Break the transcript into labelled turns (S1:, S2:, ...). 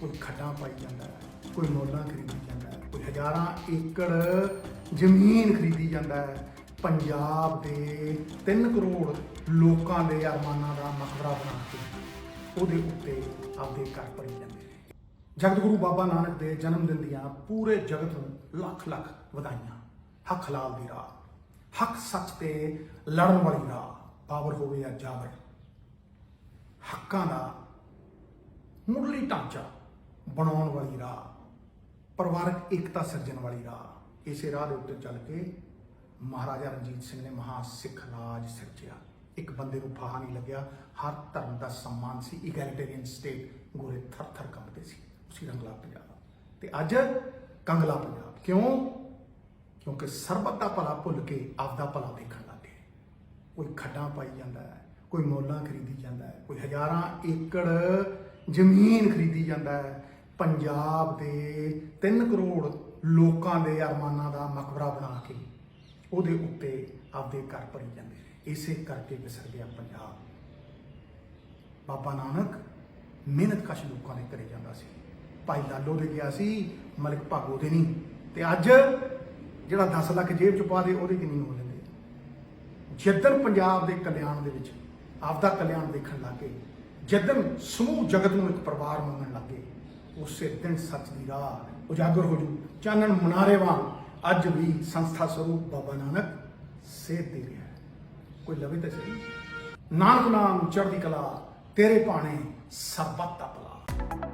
S1: ਕੋਈ ਖੱਡਾਂ ਪਾਈ ਜਾਂਦਾ ਹੈ, ਕੋਈ ਮੋਲਾਂ ਖਰੀਦੀ ਜਾਂਦਾ ਹੈ, ਕੋਈ ਹਜ਼ਾਰਾਂ ਏਕੜ ਜ਼ਮੀਨ ਖਰੀਦੀ ਜਾਂਦਾ ਹੈ। ਪੰਜਾਬ ਦੇ 3 ਕਰੋੜ ਲੋਕਾਂ ਦੇ ਅਰਮਾਨਾਂ ਦਾ ਮਕਬਰਾ ਬਣਾ ਕੇ ਉਹਦੇ ਉੱਤੇ ਆਪਦੇ ਘਰ ਭਰੀ ਜਾਂਦੇ ਨੇ। ਜਗਤ ਬਾਬਾ ਨਾਨਕ ਦੇ ਜਨਮ ਦਿਨ ਦੀਆਂ ਪੂਰੇ ਜਗਤ ਨੂੰ ਲੱਖ ਲੱਖ ਵਧਾਈਆਂ। ਹੱਕ ਹਲਾਲ ਦੀ ਰਾਹ, ਹੱਕ ਸੱਚ ਤੇ ਲੜਨ ਵਾਲੀ ਰਾਹ, ਪਾਵਰ ਹੋਵੇ ਜਾਂ ਜਾਬਰ ਹੱਕਾਂ ਦਾ ਮੁੱਢਲੀ ਢਾਂਚਾ ਬਣਾਉਣ ਵਾਲੀ ਰਾਹ, ਪਰਿਵਾਰਕ ਏਕਤਾ ਸਿਰਜਣ ਵਾਲੀ ਰਾਹ, ਇਸੇ ਰਾਹ ਦੇ ਉੱਤੇ ਚੱਲ ਕੇ ਮਹਾਰਾਜਾ ਰਣਜੀਤ ਸਿੰਘ ਨੇ ਮਹਾ ਸਿੱਖ ਰਾਜ ਸਿਰਜਿਆ। ਇੱਕ ਬੰਦੇ ਨੂੰ ਫਾਹਾ ਨਹੀਂ ਲੱਗਿਆ। ਹਰ ਧਰਮ ਦਾ ਸਨਮਾਨ ਸੀ। ਇਗੈਲਿਟੇਰੀਅਨ ਸਟੇਟ ਗੋਰੇ ਥਰ ਥਰ ਕੰਬਦੇ ਸੀ। ਉਸੇ ਰੰਗਲਾ ਪੰਜਾਬ। ਤੇ ਅੱਜ ਕੰਗਲਾ ਪੰਜਾਬ। ਕਿਉਂ? ਕਿਉਂਕਿ ਸਰਬੱਤ ਦਾ ਭਲਾ ਭੁੱਲ ਕੇ ਆਪਦਾ ਭਲਾ ਦੇਖਣ ਲੱਗੇ। ਕੋਈ ਖੱਡਾਂ ਪਾਈ ਜਾਂਦਾ ਹੈ, ਕੋਈ ਮੋਲਾਂ ਖਰੀਦੀ ਜਾਂਦਾ ਹੈ, ਕੋਈ ਹਜ਼ਾਰਾਂ ਏਕੜ ਜ਼ਮੀਨ ਖਰੀਦੀ ਜਾਂਦਾ ਹੈ। ਪੰਜਾਬ ਦੇ 3 ਕਰੋੜ ਲੋਕਾਂ ਦੇ ਅਰਮਾਨਾਂ ਦਾ ਮਕਬਰਾ ਬਣਾ ਕੇ ਉਹਦੇ ਉੱਤੇ ਆਪਦੇ ਘਰ ਭਰੀ ਜਾਂਦੇ ਨੇ। ਇਸੇ ਕਰਕੇ ਵਿਸਰ ਗਿਆ ਪੰਜਾਬ। ਬਾਬਾ ਨਾਨਕ ਮਿਹਨਤ ਕਸ਼ ਲੋਕਾਂ ਦੇ ਘਰੇ ਜਾਂਦਾ ਸੀ। ਭਾਈ ਲਾਲੋ ਦੇ ਗਿਆ ਸੀ, ਮਲਿਕ ਭਾਗੋ ਦੇ ਨਹੀਂ। ਤੇ ਅੱਜ ਜਿਹੜਾ 10 ਲੱਖ ਜੇਬ ਚ ਪਾ ਦੇ, ਉਹਦੇ ਕਿੰਨੀ ਹੋ ਲੈਂਦੇ ਜਿੱਦਣ ਪੰਜਾਬ ਦੇ ਕਲਿਆਣ ਦੇ ਵਿੱਚ ਆਪਦਾ ਕਲਿਆਣ ਦੇਖਣ ਲੱਗੇ ਜਿੱਦਣ ਸਮੂਹ ਜਗਤ ਨੂੰ ਇੱਕ ਪਰਿਵਾਰ ਮੰਨਣ ਲੱਗੇ ਉਸੇ ਦਿਨ ਸੱਚ ਦੀ ਰਾਹ ਉਜਾਗਰ ਹੋ ਜੂ। ਚਾਨਣ ਮਨਾਰੇ ਵਾਂਗ ਅੱਜ ਵੀ ਸੰਸਥਾ ਸਰੂਪ ਬਾਬਾ ਨਾਨਕ ਸੇਧ ਦੇ ਰਿਹਾ ਕੋਈ ਲਵੇ ਤਾਂ ਸਹੀ। ਨਾਨਕ ਨਾਮ ਚੜ੍ਹਦੀ ਕਲਾ, ਤੇਰੇ ਭਾਣੇ ਸਰਬੱਤ ਦਾ ਭਲਾ।